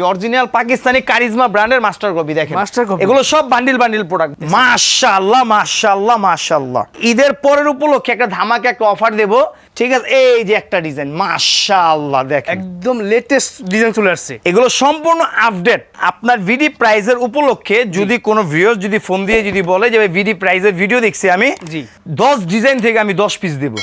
Original Pakistani charisma ব্র্যান্ডের master copy দেখেন। Master copy এগুলো সব বান্ডিল বান্ডিল প্রোডাক্ট মাশাআল্লাহ মাশাআল্লাহ মাশাআল্লাহ। ঈদের পরের উপলক্ষে একটা ধামাকে একটা অফার দেব। ঠিক আছে এই যে একটা ডিজাইন মাশাআল্লাহ দেখেন। একদম লেটেস্ট ডিজাইন চলে আসছে। এগুলো সম্পূর্ণ আপডেট আপনার ভিডি প্রাইজের উপলক্ষে যদি কোনো ভিউয়ার যদি ফোন দিয়ে যদি বলে যে ভিডি প্রাইজের ভিডিও দেখছি আমি জি। দশ ডিজাইন থেকে আমি দশ পিস দেব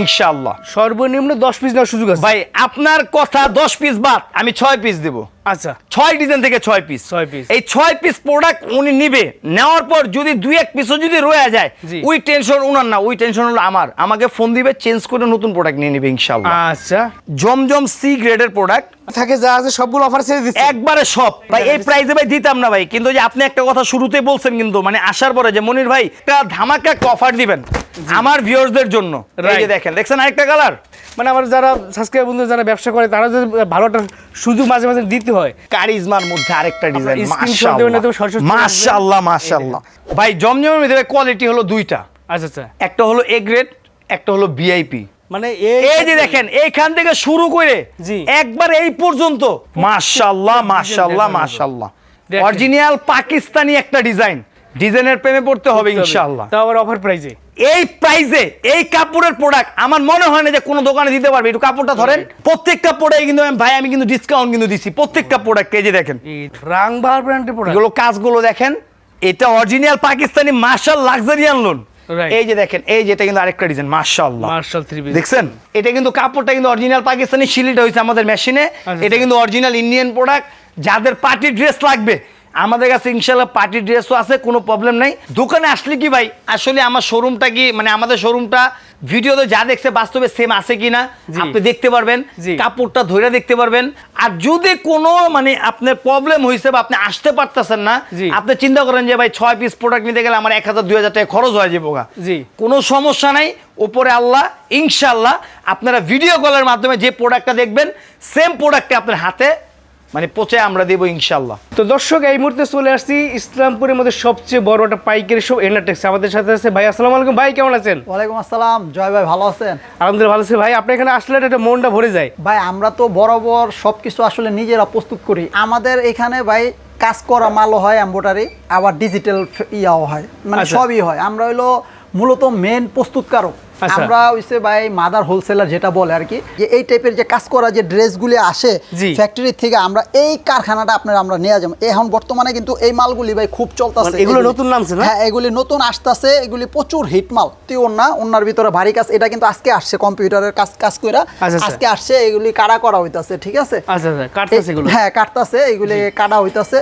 ইনশাআল্লাহ। সর্বনিম্ন দশ পিস নেওয়ার সুযোগ আছে। ভাই আপনার কথা দশ পিস বাদ আমি ছয় পিস দেবো। আচ্ছা। ছয় ডিজাইন থেকে ছয় পিস ছয় piece। এই ছয় পিস প্রোডাক্ট উনি নিবে নেওয়ার পর যদি দুই এক পিসও যদি রয়ে যায়। ওই টেনশন উনার না ওই টেনশন হলো আমার। আমাকে ফোন দিবে চেঞ্জ করে নতুন প্রোডাক্ট নিয়ে নিবে ইনশাল্লাহ আচ্ছা। জমজম সি গ্রেডের প্রোডাক্ট থাকে যা আছে সবগুলো অফার ছেড়ে দিচ্ছে। একবারে সব। ভাই এই প্রাইসে ভাই দিতাম না ভাই কিন্তু যে আপনি একটা কথা শুরুতে বলছেন কিন্তু মানে আসার পরে যে মনির ভাই একটা ধামাকা একটা অফার দিবেন আমার ভিউয়ার্সদের জন্য। এই যে. দেখেন দেখছেন আরেকটা কালার মানে আমার যারা সাবস্ক্রাইব বন্ধু যারা ব্যবসা করে তারা যদি ভালো একটা সুযোগ মাঝে মাঝে দিতে হয়। কারিজমার মধ্যে আরেকটা ডিজাইন। মাশাআল্লাহ। মাশাআল্লাহ ভাই জমজমের মধ্যে কোয়ালিটি হলো দুইটা। আচ্ছা আচ্ছা। একটা হলো এ গ্রেড একটা হলো ভিআইপি মানে এই যে দেখেন এইখান থেকে শুরু করে একবার এই পর্যন্ত দেখেন মাশাআল্লাহ। দেখেন। অরিজিনাল পাকিস্তানি একটা ডিজাইন ডিজাইনের প্রেমে পড়তে হবে ইনশাআল্লাহ। তাও আবার অফার প্রাইজে এই প্রাইসে এই কাপড়ের প্রোডাক্ট আমার মনে হয় না যে কোনো দোকানে দিতে পারবে। একটু কাপড়টা ধরেন প্রত্যেকটা প্রোডাক্ট কিন্তু ভাই আমি কিন্তু ডিসকাউন্ট কিন্তু দিছি। প্রত্যেকটা প্রোডাক্ট এই যে দেখেন। এই রাংবাহার ব্র্যান্ডের প্রোডাক্ট এগুলো কাজগুলো দেখেন এটা original Pakistani Marshall luxurian lawn. এই যে দেখেন এই যেটা কিন্তু আরেকটা ডিজাইন মার্শাল্লাহ মার্শাল থ্রি পিস দেখছেন? এটা কিন্তু কাপড়টা কিন্তু অরিজিনাল পাকিস্তানি সিলিটা হয়েছে আমাদের মেশিনে আচ্ছা, এটা কিন্তু অরিজিনাল ইন্ডিয়ান প্রোডাক্ট যাদের পার্টি ড্রেস লাগবে আমাদের কাছে ইনশাল্লাহ পার্টি ড্রেসও আছে কোনো প্রবলেম নাই। দোকানে আসলে কি ভাই? আসলে আমার শোরুমটা কি মানে আমাদের শোরুমটা ভিডিওতে যা দেখছে বাস্তবে সেম আছে কিনা। আপনি দেখতে পারবেন কাপড়টা ধরে দেখতে পারবেন আর যদি কোনো মানে আপনার প্রবলেম হয়েছে বা আপনি আসতে পারতেছেন না আপনি চিন্তা করেন যে ভাই ছয় পিস প্রোডাক্ট নিতে গেলে আমার এক হাজার দুই হাজার টাকা খরচ হয়ে যাব। জি। কোনো সমস্যা নাই উপরে আল্লাহ ইনশাল্লাহ আপনারা ভিডিও কলের মাধ্যমে যে প্রোডাক্টটা দেখবেন সেম প্রোডাক্টটা আপনার হাতে মানে পচে আমরা দেবো ইনশাল্লাহ তো দর্শক এই মুহূর্তে চলে আসছি ইসলামপুরের মধ্যে সবচেয়ে বড় একটা পাইকারি শপ এনারটেক্স আমাদের সাথে আছে ভাই আসসালামু আলাইকুম। ভাই কেমন আছেন? ওয়ালাইকুম আসসালাম। জয় ভাই ভালো আছেন? আলহামদুলিল্লাহ ভালো আছি ভাই। আপনি এখানে আসলে একটা মনটা ভরে যায়। ভাই আমরা তো বরাবর সব কিছু আসলে নিজেরা প্রস্তুত করি। আমাদের এখানে ভাই কাজ করা মালও হয় এম্বোটারি আবার ডিজিটাল ইয়াও হয়। মানে আচ্ছা। সবই হয়। আমরা হইল মূলত মেন প্রস্তুতকারক। আমরা হইছে ভাই মাদার হোলসেলার যেটা বলে আর কি যে এই টাইপের যে কাজ করা যে ড্রেসগুলি আসে ফ্যাক্টরি থেকে আমরা এই কারখানাটা আপনার আমরা নিয়ে যাব। এখন বর্তমানে কিন্তু এই মালগুলি ভাই খুব চলতেছে। মানে এগুলো নতুন নামছে না? হ্যাঁ এগুলি নতুন আসতেছে এগুলি প্রচুর হিট মাল। তুই না ওনার ভিতরে ভারী কাজ এটা কিন্তু আজকে আসছে কম্পিউটারের কাজ কাজ করে আচ্ছা, আচ্ছা। আজকে আসছে এগুলি কাটা করা হইতাছে ঠিক আছে? আচ্ছা আচ্ছা হ্যাঁ কাটতাছে এগুলি কাটা হইতাছে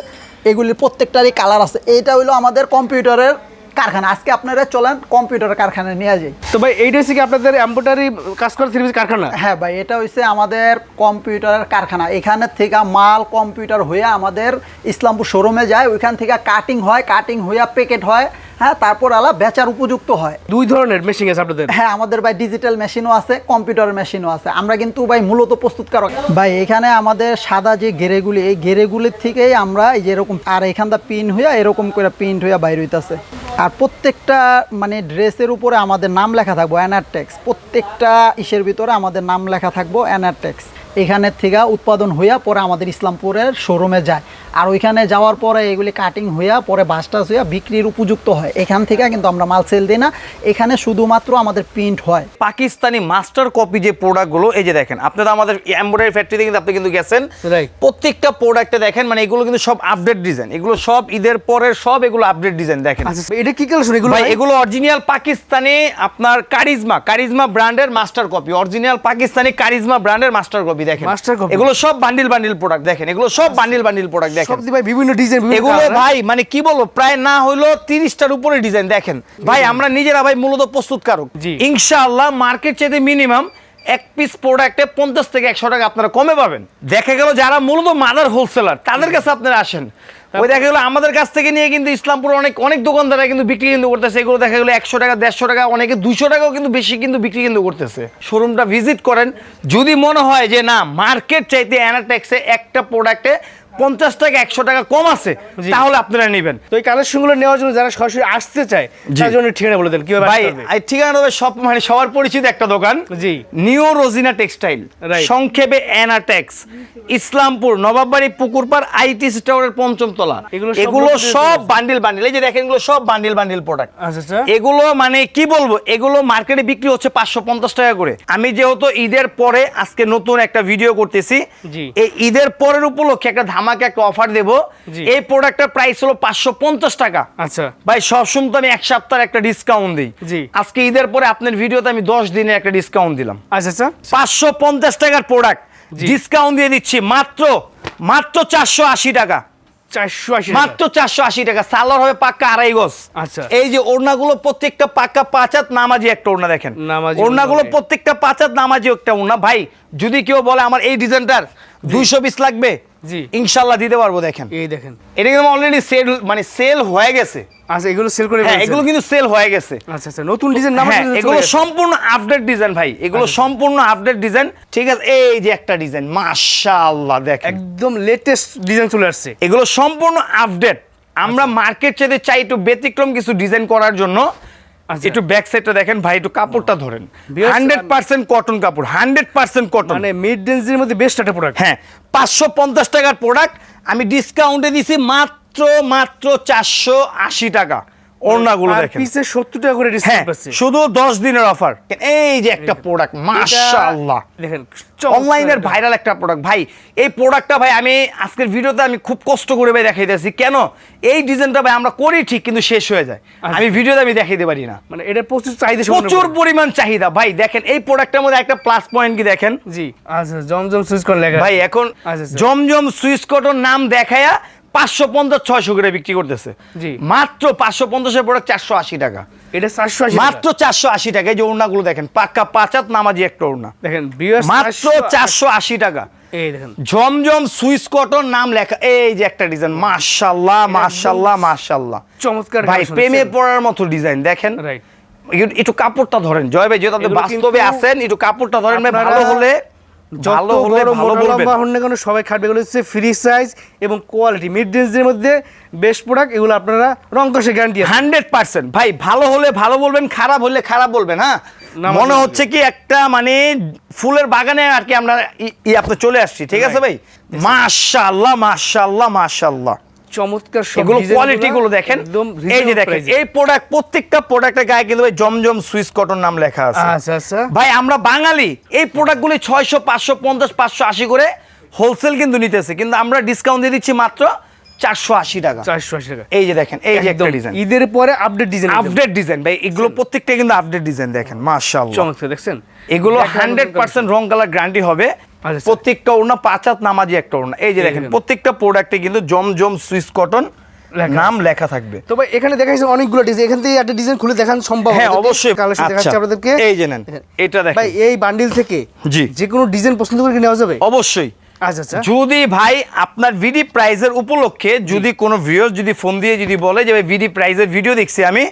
এগুলি প্রত্যেকটারই কালার আছে। এইটা হইল আমাদের কম্পিউটারের কারখানা। আজকে আপনারা চলেন কম্পিউটার কারখানায় নিয়ে যাই। তো ভাই এইটা হচ্ছে কি আপনাদের এম্বোটারি কাজ করা থ্রি কারখানা? হ্যাঁ ভাই এটা হচ্ছে আমাদের কম্পিউটারের কারখানা। এখানে থেকে মাল কম্পিউটার হয়ে আমাদের ইসলামপুর শোরুমে যায়। ওইখান থেকে কাটিং হয় কাটিং হইয়া প্যাকেট হয়। হ্যাঁ তারপর আলা বেচার উপযুক্ত হয়। দুই ধরনের মেশিন আছে আপনাদের? হ্যাঁ আমাদের ভাই ডিজিটাল মেশিনও আছে কম্পিউটার মেশিনও আছে। আমরা কিন্তু ভাই মূলত প্রস্তুতকারক। ভাই এখানে আমাদের সাদা যে গেরেগুলি এই গেরেগুলির থেকেই আমরা এই যে এরকম আর এখানটা পিন হইয়া এরকম করে প্রিন্ট হইয়া বাইর হইতাছে। আর প্রত্যেকটা মানে ড্রেসের উপরে আমাদের নাম লেখা থাকব অ্যানারটেক্স প্রত্যেকটা ইসের ভিতরে আমাদের নাম লেখা থাকব অ্যানারটেক্স এখানের থেকে উৎপাদন হইয়া পরে আমাদের ইসলামপুরের শোরুমে যায়। আর ওইখানে যাওয়ার পরে এগুলি কাটিং হইয়া পরে বাসটাস হইয়া বিক্রির উপযুক্ত হয়। এখান থেকে কিন্তু আমরা মাল সেল দিই না। এখানে শুধুমাত্র আমাদের প্রিন্ট হয়। পাকিস্তানি মাস্টার কপি যে প্রোডাক্টগুলো এই যে দেখেন আপনারা আমাদের এমব্রয়ডারি ফ্যাক্টরিতে কিন্তু আপনি কিন্তু গেছেন। প্রত্যেকটা প্রোডাক্টে দেখেন মানে এগুলো কিন্তু সব আপডেট ডিজাইন এগুলো সব ঈদের পরের সব এগুলো আপডেট ডিজাইন দেখেন। আচ্ছা এটা কি কালেকশন এগুলো? এগুলো অরিজিনাল পাকিস্তানি আপনার কারিজমা কারিজমা ব্র্যান্ডের master copy original Pakistani charisma ব্র্যান্ডের মাস্টার কপি দেখেন। Master copy। এগুলো সব বান্ডিল বান্ডিল প্রোডাক্ট দেখেন। এগুলো সব বান্ডিল বান্ডিল প্রোডাক্ট দেখেন সব ভাই বিভিন্ন ডিজাইন এগুলো ভাই মানে কি বলব প্রায় না তিরিশটার উপরে ডিজাইন দেখেন। ভাই আমরা নিজেরা ভাই মূলত প্রস্তুতকারক। ইনশাআল্লাহ মার্কেট চাইতে মিনিমাম এক পিস প্রোডাক্টে পঞ্চাশ থেকে একশো টাকা আপনারা কমে পাবেন। দেখা গেল যারা মূলত মাদার হোলসেলার তাদের কাছে আপনারা আসেন। ওই দেখা গেলো আমাদের কাছ থেকে নিয়ে কিন্তু ইসলামপুর অনেক অনেক দোকানদাররা কিন্তু বিক্রি কিন্তু করতেছে। এগুলো দেখা গেলো একশো টাকা দেড়শো টাকা অনেকে দুশো টাকাও কিন্তু বেশি কিন্তু বিক্রি কিন্তু করতেছে। শোরুমটা ভিজিট করেন। যদি মনে হয় যে না মার্কেট চাইতে অ্যানাটেক্সে একটা প্রোডাক্টে পঞ্চাশ টাকা একশো টাকা কম আছে তাহলে আপনারা নেবেন। তো এই কালেকশনগুলো নেওয়ার জন্য যারা সরাসরি আসতে চায় তার জন্য ঠিকানা বলে দেন কীভাবে ভাই এই ঠিকানা হবে সব মানে সবার পরিচিত একটা দোকান। জি। New Rojina textile. সংক্ষেপে এনাটেক্স। ইসলামপুর নবাববাড়ি পুকুরপাড় আইটি স্টোরের পঞ্চম তলা এগুলো সব বান্ডিল বান্ডিল। এই যে দেখেন এগুলো সব বান্ডিল বান্ডিল প্রোডাক্ট আচ্ছা আচ্ছা। এগুলো মানে কি বলব এগুলো মার্কেটে বিক্রি হচ্ছে পাঁচশো পঞ্চাশ টাকা করে। আমি যেহেতু ঈদের পরে আজকে নতুন একটা ভিডিও করতেছি এই ঈদের পরের উপলক্ষে একটা ধামাকে একটা অফার দেব। এই প্রোডাক্টের প্রাইস হলো পাঁচশো পঞ্চাশ টাকা। আচ্ছা। ভাই সবসময় তো আমি এক সপ্তাহের একটা ডিসকাউন্ট দিই। আজকে ঈদের পরে আপনার ভিডিওতে আমি দশ দিনের একটা ডিসকাউন্ট দিলাম। আচ্ছা আচ্ছা। পাঁচশো পঞ্চাশ টাকার প্রোডাক্ট ডিসকাউন্ট দিয়ে দিচ্ছি মাত্র মাত্র চারশো আশি টাকা। মাত্র চারশো আশি টাকা। সালোয়ার হবে পাক্কা আড়াই গজ। আচ্ছা। এই যে ওড়নাগুলো প্রত্যেকটা পাক্কা পাঁচাত নামাজি একটা ওড়না দেখেন। নামাজি ওড়নাগুলো প্রত্যেকটা পাঁচাত নামাজি একটা ওড়না। ভাই যদি কেউ বলে আমার এই ডিজাইনটার দুইশো পিস লাগবে জি। ইনশাল্লাহ দিতে পারব দেখেন। এই দেখেন। এটা কিন্তু অলরেডি সেল মানে সেল হয়ে গেছে। আচ্ছা এগুলো সেল করে হ্যাঁ এগুলো কিন্তু সেল হয়ে গেছে। আচ্ছা আচ্ছা নতুন ডিজাইন নাম হ্যাঁ এগুলো সম্পূর্ণ আপডেট ডিজাইন ভাই। এগুলো আচ্ছা। সম্পূর্ণ আপডেট ডিজাইন ঠিক আছে এই যে একটা ডিজাইন মাশাআল্লাহ দেখেন। একদম লেটেস্ট ডিজাইন চলে আসছে। এগুলো সম্পূর্ণ আপডেট আমরা আচ্ছা। মার্কেট চাইতে চাই একটু ব্যতিক্রম কিছু ডিজাইন করার জন্য। আচ্ছা। একটু ব্যাক সাইডটা দেখেন ভাই একটু কাপড়টা ধরেন। হান্ড্রেড পার্সেন্ট কটন কাপড় হান্ড্রেড পার্সেন্ট কটন মানে মিড রেঞ্জের মধ্যে বেস্ট একটা প্রোডাক্ট হ্যাঁ পাঁচশো পঞ্চাশ টাকার প্রোডাক্ট আমি ডিসকাউন্টে দিছি মাত্র মাত্র চারশো আশি টাকা। ওড়নাগুলো দেখেন। পিসে সত্তর টাকা করে হ্যাঁ ডিসকাউন্ট পাচ্ছে শুধু দশ দিনের অফার এই যে একটা প্রোডাক্ট মাশাআল্লাহ। দেখেন অনলাইনের ভাইরাল একটা প্রোডাক্ট ভাই এই প্রোডাক্টটা ভাই আমি আজকের ভিডিওতে আমি খুব কষ্ট করে ভাই দেখাইতেছি। কেন? এই ডিজাইনটা ভাই আমরা করি ঠিক কিন্তু শেষ হয়ে যায়। আচ্ছা। আমি ভিডিওতে আমি দেখাইতে পারি না। মানে এটা প্রচুর চাহিদা প্রচুর পরিমাণ চাহিদা। ভাই দেখেন এই প্রোডাক্টের মধ্যে একটা প্লাস পয়েন্ট কি দেখেন? জি আচ্ছা জমজম সুইচ করে লেখা। ভাই এখন আচ্ছা, আচ্ছা। জমজম সুইচ কটন নাম দেখায়া পাঁচশো পঞ্চাশ ছয়শো করে বিক্রি করতেছে। মাত্র পাঁচশো পঞ্চাশের প্রোডাক্ট চারশো আশি টাকা। এটা চারশো আশি মাত্র চারশো আশি টাকা এই যে ওড়নাগুলো দেখেন পাক্কা পাঁচাত নামাজি একটা ওড়না। দেখেন মাত্র চারশো আশি টাকা। এই দেখেন। জমজম সুইস কটন নাম লেখা এই যে একটা ডিজাইন মাশাল্লাহ মাশাল্লাহ মাশাল্লাহ চমৎকার ভাই প্রেমে পড়ার মতো ডিজাইন দেখেন। রাইট একটু- কাপড়টা ধরেন জয় ভাই যেহেতু আপনি এগুলো বাস্তবে আছেন একটু কাপড়টা ধরেন ভাই ভালো হলে ভালো হলে ভালো বলবেন। হন না কেন সবাই খাটবে এগুলো হচ্ছে ফ্রি সাইজ এবং কোয়ালিটি মিড রেঞ্জের মধ্যে বেস্ট প্রোডাক্ট এগুলো আপনারা রং কষে গ্যারান্টি হান্ড্রেড পার্সেন্ট। ভাই ভালো হলে ভালো বলবেন খারাপ হলে খারাপ বলবেন হ্যাঁ? মনে মানে- হচ্ছে কি একটা মানে ফুলের বাগানে আর কি আমরা ই চলে আসছি ঠিক আছে ভাই? মাশাল্লাহ মাশাল্লাহ মাশাল্লাহ চমৎকার এগুলো কোয়ালিটি গুলো দেখেন। এই যে দেখেন এই প্রোডাক্ট প্রত্যেকটা প্রোডাক্টের গায়ে কিন্তু ভাই জমজম সুইস কটন নাম লেখা আছে। আচ্ছা আচ্ছা। ভাই আমরা বাঙালি এই প্রোডাক্টগুলি ছয়শো পাঁচশো পঞ্চাশ পাঁচশো আশি করে হোলসেল কিন্তু নিতেছে। কিন্তু আমরা ডিসকাউন্ট দিয়ে দিচ্ছি মাত্র চারশো আশি টাকা। চারশো আশি টাকা। এই যে দেখেন এই যে একটা ডিজাইন ঈদের পরে আপডেট ডিজাইন আপডেট ডিজাইন ভাই এগুলো প্রত্যেকটা কিন্তু আপডেট ডিজাইন দেখেন মাশাআল্লাহ। চমৎকার দেখছেন? এগুলো হান্ড্রেড পার্সেন্ট রং কালার গ্যারান্টি হবে। আচ্ছা, আচ্ছা। প্রত্যেকটা ওড়না পাঁচাত নামাজি একটা ওড়না। এই যে দেখেন দেখেন। প্রত্যেকটা প্রোডাক্টে কিন্তু জমজম সুইস কটন নাম লেখা থাকবে। তো ভাই এখানে দেখাইছে অনেকগুলো ডিজাইন এখান থেকে একটা ডিজাইন খুলে দেখান সম্ভব হ্যাঁ, অবশ্যই। কালেকশন আচ্ছা। দেখাচ্ছি আপনাদেরকে। এই যে নেন, এটা দেখেন। ভাই এই বান্ডিল থেকে জি। যে কোনো ডিজাইন পছন্দ করে নেওয়া যাবে? অবশ্যই। আচ্ছা আচ্ছা যদি ভাই আপনার ভিডি প্রাইজের উপলক্ষে যদি কোনো ভিউয়ার যদি ফোন দিয়ে যদি বলে যে ভিডি প্রাইজের ভিডিও দেখছি আমি।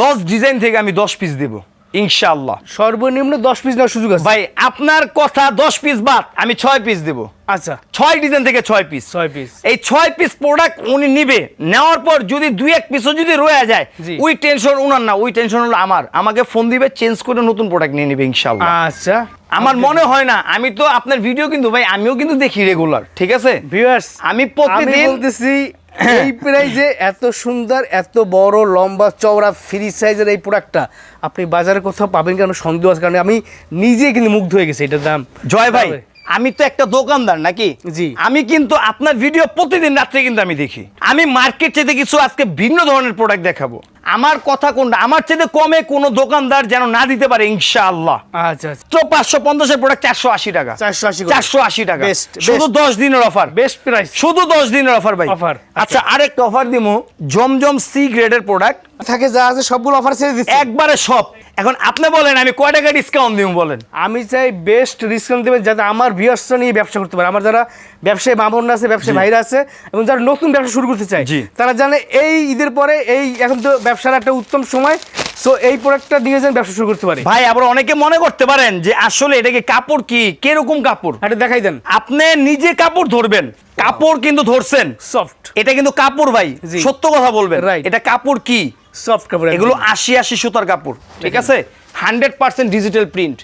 দশ ডিজাইন থেকে আমি দশ পিস দেব। ইনশাআল্লাহ। সর্বনিম্ন দশ পিস নেওয়ার সুযোগ আছে। ভাই আপনার কথা দশ পিস বাদ আমি ছয় পিস দেব। আচ্ছা। ছয় ডিজাইন থেকে ছয় পিস ছয় পিস এই ছয় পিস প্রোডাক্ট উনি নিবে নেওয়ার পর যদি দুই এক পিসও যদি রয়ে যায়। ওই টেনশন উনার না ওই টেনশন হলো আমার। আমাকে ফোন দিবে চেঞ্জ করে নতুন প্রোডাক্ট নিয়ে নিবে ইনশাআল্লাহ। আচ্ছা। আমার মনে হয় না আমি তো আপনার ভিডিও কিন্তু ভাই আমিও কিন্তু দেখি রেগুলার ঠিক আছে? ভিউয়ার্স আমি প্রতিদিন- বলতেছি এই প্রাইজে এত সুন্দর এত বড় লম্বা চওড়া ফ্রি সাইজের এই প্রোডাক্টটা আপনি বাজারে কোথাও পাবেন কেন? সন্দেহ আছে কারণ আমি নিজে কিন্তু মুগ্ধ হয়ে গেছি এটার দাম। জয় ভাই আমি তো একটা দোকানদার নাকি? জি। আমি কিন্তু আপনার ভিডিও প্রতিদিন রাত্রে কিন্তু আমি দেখি। আমি মার্কেট চেয়ে কিছু আজকে ভিন্ন ধরনের প্রোডাক্ট দেখাবো। আমার কথা কোনটা? আমার চেয়ে কমে কোনো দোকানদার যেন না দিতে পারে ইনশাআল্লাহ। আচ্ছা আচ্ছা। তো পাঁচশো পঞ্চাশের প্রোডাক্ট চারশো আশি টাকা। 480 করে। চারশো আশি টাকা। শুধু দশ দিনের অফার বেস্ট প্রাইস শুধু দশ দিনের অফার ভাই। Offer, আচ্ছা আরেকটা অফার দিমু। জমজম সি গ্রেডের প্রোডাক্ট থাকে যা আছে সবগুলো অফার ছেড়ে দিচ্ছি। একবারে সব। এখন আপনি বলেন আমি কয় টাকা ডিসকাউন্ট দিব বলেন? আমি চাই বেস্ট ডিসকাউন্ট দেবেন যাতে আমার ভিউয়ার্সরা নিয়ে ব্যবসা করতে পারে। আমার যারা ব্যবসায়ী মামনরা আছে ব্যবসায়ী ভাইরা আছে এবং যারা নতুন ব্যবসা শুরু করতে চায় তারা জানে এই ঈদের পরে এই এখন তো ব্যবসার একটা উত্তম সময়। সো এই প্রোডাক্টটা দিয়ে যেন ব্যবসা শুরু করতে পারি। ভাই আবার অনেকে মনে করতে পারেন যে আসলে এটা কি কাপড় কি? কীরকম কাপড়? এটা দেখাই দেন। আপনি নিজে কাপড় ধরবেন। কাপড় কিন্তু ধরছেন। সফট এটা কিন্তু কাপড় ভাই। সত্য কথা বলবেন. এটা কাপড় কি? সফট কাপড় এগুলো আশি আশি সুতার কাপড়। ঠিক আছে? হান্ড্রেড পার্সেন্ট ডিজিটাল প্রিন্ট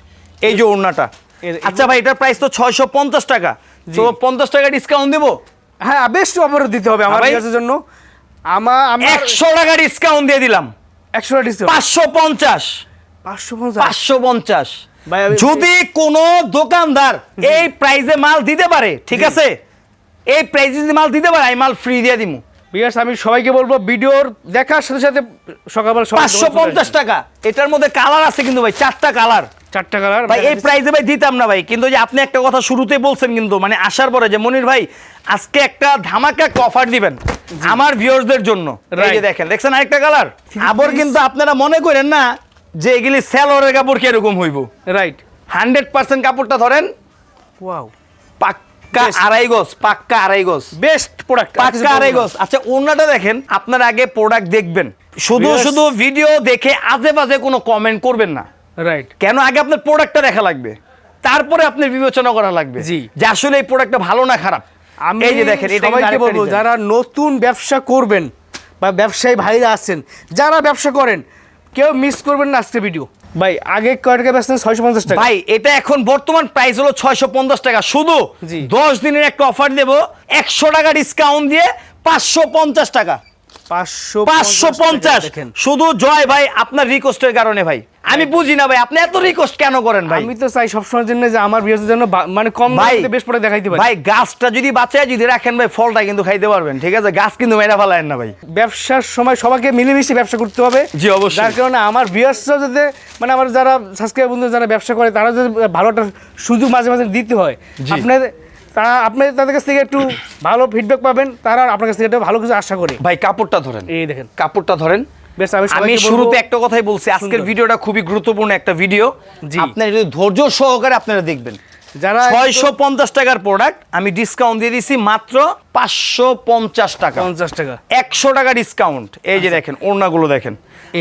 এই যে ওড়নাটা। আচ্ছা ভাই এটার প্রাইস তো ছয়শো পঞ্চাশ টাকা। তো পঞ্চাশ টাকা ডিসকাউন্ট দেবো? হ্যাঁ বেশ অফার দিতে হবে আমার ভাই। জন্য। আমার আমার একশো টাকা ডিসকাউন্ট দিয়ে দিলাম। একশো টাকা ডিসকাউন্ট পাঁচশো পঞ্চাশ। পাঁচশো পঞ্চাশ? পাঁচশো পঞ্চাশ। আমি- যদি কোনো দোকানদার এই প্রাইসে মাল দিতে পারে ঠিক আছে? এই প্রাইসে যদি মাল দিতে পারে আমি মাল ফ্রি দিয়ে দিমু। ভিউয়ার্স আমি সবাইকে বলব ভিডিওর দেখার সাথে সাথে সকালবেলা পাঁচশো পঞ্চাশ টাকা। এটার মধ্যে কালার আছে কিন্তু ভাই চারটা কালার চারটা কালার ভাই এই প্রাইসে ভাই দিতাম না ভাই। কিন্তু যে আপনি একটা কথা শুরুতে বলছেন কিন্তু মানে আসার পরে যে মনির ভাই আজকে একটা ধামাকা অফার দিবেন আমার ভিউয়ার্সদের জন্য। এই যে দেখেন দেখছেন আরেকটা কালার আবার কিন্তু আপনারা মনে করেন না যে এগুলি সেলরের কাপড় কীরকম হইব। রাইট হান্ড্রেড পার্সেন্ট কাপড়টা ধরেন ওয়াও পাক্কা আড়াই গজ পাক্কা আড়াই গজ। বেস্ট প্রোডাক্ট পাক্কা আড়াই গজ। আচ্ছা ওনাটা দেখেন আপনার আগে প্রোডাক্ট দেখবেন। শুধু শুধু ভিডিও দেখে আজে বাজে কোনো কমেন্ট করবেন না। রাইট কেন আগে আপনার প্রোডাক্টটা দেখা লাগবে? তারপরে আপনি বিবেচনা করা লাগবে জি। যে আসলে এই প্রোডাক্টটা ভালো না খারাপ। আমি এই যে দেখেন সবাইকে বলব যারা নতুন ব্যবসা করবেন বা ব্যবসায়ী ভাইরা আছেন যারা ব্যবসা করেন কেউ মিস করবেন না আজকে ভিডিও ভাই আগে কয় টাকা ব্যস্ত ছয়শো পঞ্চাশ টাকা। ভাই এটা এখন বর্তমান প্রাইস হলো ছয়শো পঞ্চাশ টাকা। শুধু জি। দশ দিনের একটা অফার দেব একশো টাকা ডিসকাউন্ট দিয়ে পাঁচশো পঞ্চাশ টাকা। পাঁচশো পঞ্চাশ শুধু জয় ভাই আপনার রিকোয়েস্টের কারণে ভাই। আমি বুঝি না ভাই আপনি এত রিকোয়েস্ট কেন করেন ভাই? আমি তো চাই সবসময়ের জন্য যে আমার বিয়ের জন্য মানে কম ভাই দামে বেশ পরে দেখাইতে পারি। ভাই গাছটা যদি বাঁচায় যদি রাখেন ভাই ফলটা কিন্তু খাইতে পারবেন ঠিক আছে? গাছ কিন্তু মেরা ফেলায়েন না ভাই। ব্যবসার সময় সবাইকে মিলেমিশে ব্যবসা করতে হবে। জি, অবশ্যই। যার কারণে আমার ভিউয়ার্সরা যাতে মানে আমার যারা সাবস্ক্রাইব বন্ধু যারা ব্যবসা করে তারা যদি ভালো একটা সুযোগ মাঝে মাঝে দিতে হয়। জি। তারা আপনি তাদের কাছ থেকে একটু ভালো ফিডব্যাক পাবেন তারা আপনার কাছ থেকে একটা ভালো কিছু আশা করি। ভাই কাপড়টা ধরেন। এই দেখেন। কাপড়টা ধরেন। বেশ আমি শুরুতে একটা কথাই বলছি আজকের ভিডিওটা খুবই গুরুত্বপূর্ণ একটা ভিডিও। আপনার যদি ধৈর্য সহকারে আপনারা দেখবেন। যারা ছয়শো পঞ্চাশ টাকার প্রোডাক্ট আমি ডিসকাউন্ট দিয়ে দিছি মাত্র পাঁচশো পঞ্চাশ টাকা। পঞ্চাশ টাকা। একশো টাকা ডিসকাউন্ট এই যে দেখেন ওড়নাগুলো দেখেন।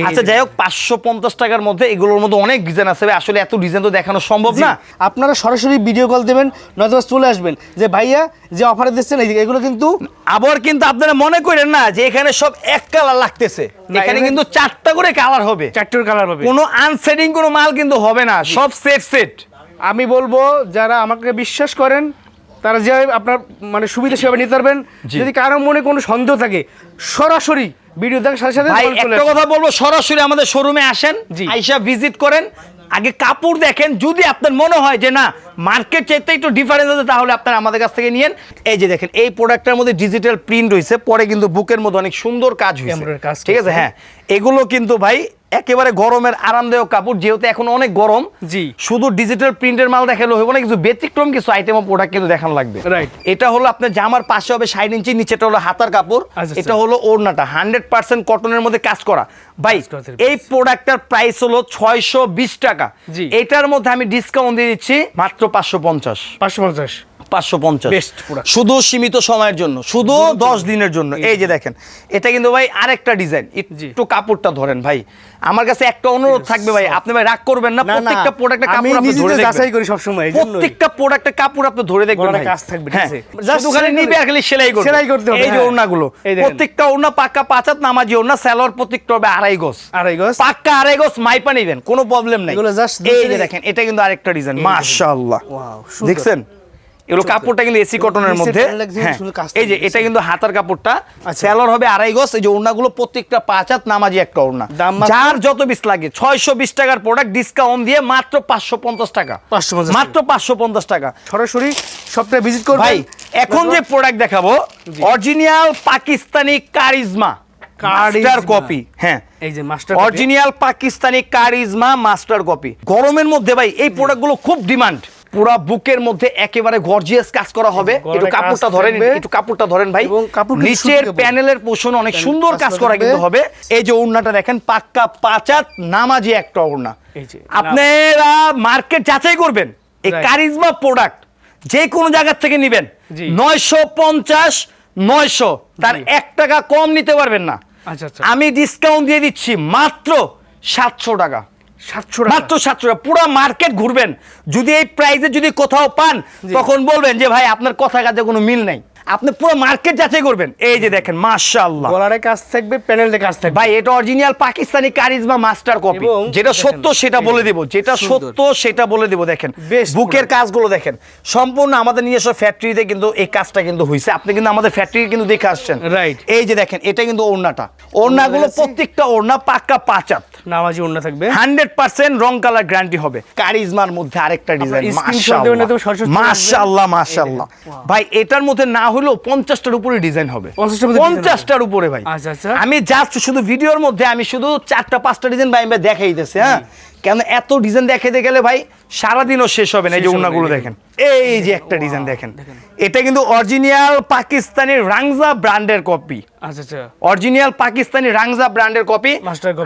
আচ্ছা যাই হোক পাঁচশো পঞ্চাশ টাকার মধ্যে এগুলোর মধ্যে অনেক ডিজাইন আছে আসলে এত ডিজাইন তো দেখানো সম্ভব না। আপনারা সরাসরি ভিডিও কল দেবেন নয়তো চলে আসবেন। যে ভাইয়া যে অফার দিচ্ছেন এগুলো কিন্তু আবার কিন্তু আপনারা মনে করেন না যে এখানে সব এক কালার লাগতেছে। এখানে কিন্তু চারটা করে কালার হবে। চারটোর কালার হবে। কোনো আনসেটিং কোনো মাল কিন্তু হবে না। সব সেট সেট আমি বলব যারা আমাকে বিশ্বাস করেন তারা যে আপনার মানে সুবিধা সেবা নিতে পারবেন। যদি কারও মনে কোনো সন্দেহ থাকে সরাসরি ভিডিও দেখার সাথে সাথে একটা কথা বলব সরাসরি আমাদের শোরুমে আসেন আইসা ভিজিট করেন আগে কাপড় দেখেন যদি আপনার মনে হয় যে না মার্কেট চাইতে একটু ডিফারেন্স আছে তাহলে আপনারা আমাদের কাছ থেকে নিয়েন। এই যে দেখেন এই প্রোডাক্টের মধ্যে ডিজিটাল প্রিন্ট হয়েছে পরে কিন্তু বুকের মধ্যে অনেক সুন্দর কাজ হয়েছে। কাজ ঠিক আছে হ্যাঁ। এগুলো কিন্তু ভাই একেবারে গরমের আরামদায়ক কাপড় যেহেতু এখন অনেক গরম জি। শুধু ডিজিটাল প্রিন্টের মাল দেখালে হবে না কিছু ব্যতিক্রম কিছু আইটেম প্রোডাক্ট কিন্তু দেখানো লাগবে Right. এটা হলো আপনার জামার পাশে হবে ষাট ইঞ্চি নিচেটা হলো হাতার কাপড় আচ্ছা, এটা আচ্ছা। হলো ওড়নাটা হান্ড্রেড পার্সেন্ট কটনের মধ্যে কাজ করা ভাই এই প্রোডাক্টটার প্রাইস হলো ছয়শো বিশ টাকা জি। এটার মধ্যে আমি ডিসকাউন্ট দিয়ে দিচ্ছি মাত্র পাঁচশো পঞ্চাশ পাঁচশো পঞ্চাশ পাঁচশো পঞ্চাশ। শুধু সীমিত সময়ের জন্য শুধু দশ দিনের জন্য। এই যে দেখেন এটা কিন্তু ভাই আরেকটা ডিজাইন একটু কাপড়টা ধরেন ভাই। আমার কাছে একটা অনুরোধ থাকবে ভাই। আপনি ভাই রাগ করবেন না প্রত্যেকটা প্রোডাক্টের কাপড় আপনি ধরে যাচাই করি প্রত্যেকটা প্রোডাক্টের কাপড় আপনি ধরে দেখবেন ভাই। কাজ থাকবে, ঠিক হ্যাঁ আছে? নিবে আর খালি সেলাই করবে। সেলাই করতে হবে, এই যে হ্যাঁ। ওড়নাগুলো প্রত্যেকটা ওড়না পাক্কা পাঁচাত নামাজি ওড়না সেলর প্রত্যেকটা হবে আড়াই গজ। আড়াই গজ। পাক্কা আড়াই গজ মাইপা নেবেন কোনো প্রবলেম নাই। এগুলো just এই যে দেখেন এটা কিন্তু আরেকটা ডিজাইন। মাশাআল্লাহ। দেখছেন? এগুলো কাপড়টা কিন্তু এসি কটনের মধ্যে। হ্যাঁ, এই যে এটা কিন্তু হাতার কাপড়টা। আচ্ছা। সেলর হবে আড়াই গজ এই যে ওড়নাগুলো প্রত্যেকটা পাঁচ হাত নামাজি একটা ওড়না। যার যত বিশ লাগে ছয়শো বিশ টাকার প্রোডাক্ট ডিসকাউন্ট দিয়ে মাত্র পাঁচশো পঞ্চাশ টাকা। 550 মাত্র পাঁচশো পঞ্চাশ টাকা। সরাসরি সবটা ভিজিট করবেন। ভাই এখন যে প্রোডাক্ট দেখাবো original Pakistani Charisma. Master copy হ্যাঁ। এই যে master original Pakistani Charisma master copy গরমের মধ্যে ভাই এই প্রোডাক্টগুলো খুব ডিমান্ড পুরা বুকের মধ্যে একেবারে গর্জিয়াস কাজ করা হবে। একটু কাপড়টা ধরেন একটু কাপড়টা ধরেন ভাই। নিচের প্যানেলের পোষণ অনেক সুন্দর কাজ করা। কিন্তু হবে। এই যে ওড়নাটা দেখেন পাক্কা পাঁচাত নামাজি একটা ওড়না। আপনারা মার্কেট যাচাই করবেন। এই কারিজমা প্রোডাক্ট যে কোনো জায়গা থেকে নিবেন। নয়শো পঞ্চাশ নয়শো। তার। এক টাকা কম নিতে পারবেন না। আচ্ছা, আচ্ছা। আমি ডিসকাউন্ট দিয়ে দিচ্ছি মাত্র সাতশো টাকা। সাতশো মাত্র সাতশো টাকা। পুরো মার্কেট ঘুরবেন। যদি এই প্রাইসে যদি কোথাও পান তখন বলবেন যে ভাই আপনার কথা কাজে কোনো মিল নাই। আপনি পুরো মার্কেট যাচাই করবেন। এই যে দেখেন মাশাআল্লাহ। গলারে কাজ থাকবে প্যানেলে কাজ থাকবে। ভাই এটা original Pakistani Charisma master copy যেটা সত্য সেটা বলে দেব। যেটা সত্য সেটা বলে দেব। দেখেন বুকের কাজগুলো দেখেন। সম্পূর্ণ আমাদের নিজস্ব ফ্যাক্টরিতে কিন্তু এই কাজটা কিন্তু হয়েছে আপনি কিন্তু আমাদের ফ্যাক্টরি কিন্তু দেখে আসছেন। Right. এই যে দেখেন এটা কিন্তু ওড়নাটা। ওড়নাগুলো। প্রত্যেকটা ওড়না পাক্কা পাঁচাত নামাজি ওন্না থাকবে। হান্ড্রেড পার্সেন্ট রং কালার গ্যারান্টি হবে। কারিজমার মধ্যে আরেকটা ডিজাইন আসবে। মাশাআল্লাহ। মাশাআল্লাহ ভাই এটার মধ্যে না হলেও পঞ্চাশটার উপরে ডিজাইন হবে। 50 টার মধ্যে design হবে? পঞ্চাশটার উপরে ভাই। আচ্ছা, আচ্ছা। আমি জাস্ট শুধু ভিডিওর মধ্যে আমি শুধু চারটা পাঁচটা ডিজাইন ভাই আমি দেখাই দিতেছি হ্যাঁ? কেন এত ডিজাইন দেখাইতে গেলে ভাই সারাদিনও শেষ হবে না এই যে উন্নাগুলো দেখেন। এই যে একটা ডিজাইন দেখেন। এটা কিন্তু অরিজিনাল পাকিস্তানি রাংজা ব্র্যান্ডের কপি আচ্ছা আচ্ছা। অরিজিনাল পাকিস্তানি রাংজা ব্র্যান্ডের কপি